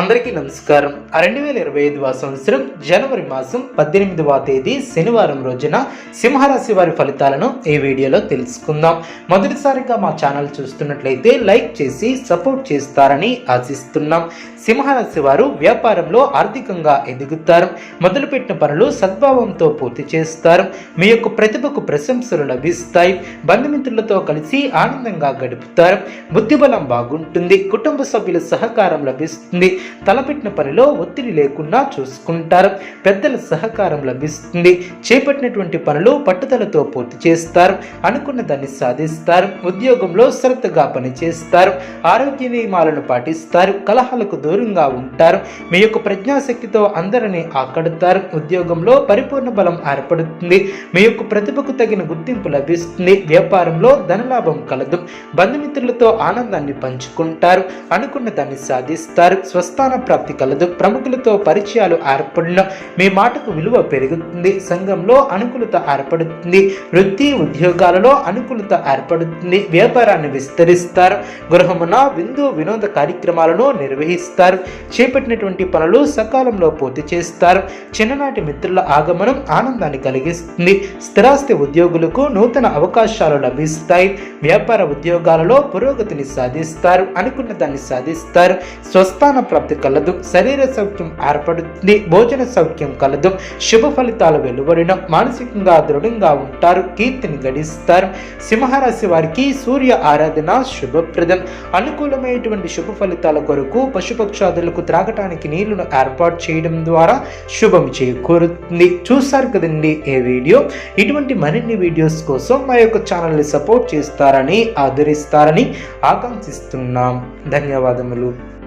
అందరికీ నమస్కారం. రెండు వేల ఇరవై ఐదవ సంవత్సరం జనవరి మాసం పద్దెనిమిదవ తేదీ శనివారం రోజున సింహరాశి వారి ఫలితాలను ఈ వీడియోలో తెలుసుకుందాం. మొదటిసారిగా మా ఛానల్ చూస్తున్నట్లయితే లైక్ చేసి సపోర్ట్ చేస్తారని ఆశిస్తున్నాం. సింహరాశి వారు వ్యాపారంలో ఆర్థికంగా ఎదుగుతారు. మొదలుపెట్టిన పనులు సద్భావంతో పూర్తి చేస్తారు. మీ యొక్క ప్రతిభకు ప్రశంసలు లభిస్తాయి. బంధుమిత్రులతో కలిసి ఆనందంగా గడుపుతారు. బుద్ధిబలం బాగుంటుంది. కుటుంబ సభ్యుల సహకారం లభిస్తుంది. తలపెట్టిన పనిలో ఒత్తిడి లేకుండా చూసుకుంటారు. పెద్దల సహకారం లభిస్తుంది. చేపట్టినటువంటి పనులు పట్టుదలతో పూర్తి చేస్తారు. అనుకున్న దాన్ని సాధిస్తారు. ఉద్యోగంలో శ్రద్ధగా పనిచేస్తారు. ఆరోగ్య నియమాలను పాటిస్తారు. కలహాలకు దూరంగా ఉంటారు. మీ యొక్క ప్రజ్ఞాశక్తితో అందరినీ ఆకడతారు. ఉద్యోగంలో పరిపూర్ణ బలం ఏర్పడుతుంది. మీ యొక్క ప్రతిభకు తగిన గుర్తింపు లభిస్తుంది. వ్యాపారంలో ధనలాభం కలదు. బంధుమిత్రులతో ఆనందాన్ని పంచుకుంటారు. అనుకున్న దాన్ని సాధిస్తారు. స్థాన ప్రాప్తి కలదు. ప్రముఖులతో పరిచయాలు ఏర్పడిన మీ మాటకు విలువ పెరుగుతుంది. సంఘంలో అనుకూలత ఏర్పడుతుంది. వృత్తి ఉద్యోగాలలో అనుకూలత ఏర్పడుతుంది. వ్యాపారాన్ని విస్తరిస్తారు. గృహమున విందు వినోద కార్యక్రమాలను నిర్వహిస్తారు. చేపట్టినటువంటి పనులు సకాలంలో పూర్తి చేస్తారు. చిన్ననాటి మిత్రుల ఆగమనం ఆనందాన్ని కలిగిస్తుంది. స్థిరాస్తి ఉద్యోగులకు నూతన అవకాశాలు లభిస్తాయి. వ్యాపార ఉద్యోగాలలో పురోగతిని సాధిస్తారు. అనుకున్న దాన్ని సాధిస్తారు. స్వస్థాన ప్రాప్తి కలదు శరీర సౌఖ్యం ఏర్పడుతుంది భోజన సౌఖ్యం కలదు శుభ ఫలితాలు వెలువడిన మానసికంగా దృఢంగా ఉంటారు కీర్తిని గడిస్తారు. సింహరాశి వారికి సూర్య ఆరాధన శుభప్రదం. అనుకూలమైనటువంటి శుభ ఫలితాల కొరకు పశుపక్షాదులకు త్రాగటానికి నీళ్ళను ఏర్పాటు చేయడం ద్వారా శుభం చేకూరుతుంది. చూశారు కదండి ఏ వీడియో? ఇటువంటి మరిన్ని వీడియోస్ కోసం మా యొక్క ఛానల్ని సపోర్ట్ చేస్తారని ఆదరిస్తారని ఆకాంక్షిస్తున్నాం. ధన్యవాదములు.